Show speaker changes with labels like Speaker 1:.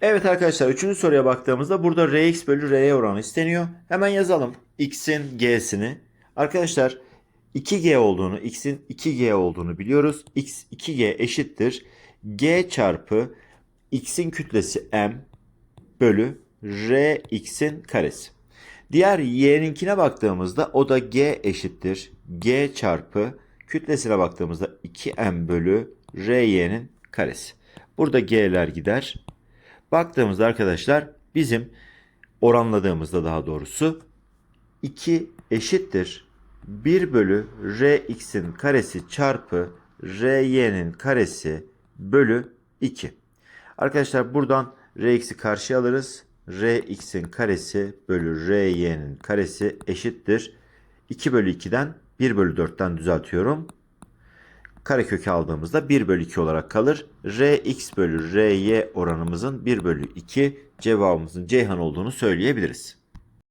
Speaker 1: Evet arkadaşlar üçüncü soruya baktığımızda burada Rx bölü R'ye oranı isteniyor. Hemen yazalım x'in g'sini. Arkadaşlar 2g olduğunu, x'in 2g olduğunu biliyoruz. x 2g eşittir. g çarpı x'in kütlesi m bölü r x'in karesi. Diğer y'ninkine baktığımızda o da g eşittir. g çarpı kütlesine baktığımızda 2m bölü ry'nin karesi. Burada g'ler gider. Baktığımızda arkadaşlar bizim oranladığımızda daha doğrusu 2 eşittir 1 bölü rx'in karesi çarpı ry'nin karesi bölü 2. Arkadaşlar buradan rx'i karşıya alırız. rx'in karesi bölü ry'nin karesi eşittir. 2 bölü 2'den 1 bölü 4'ten düzeltiyorum. Karekökü aldığımızda 1 bölü 2 olarak kalır. Rx bölü Ry oranımızın 1 bölü 2 cevabımızın Ceyhan olduğunu söyleyebiliriz.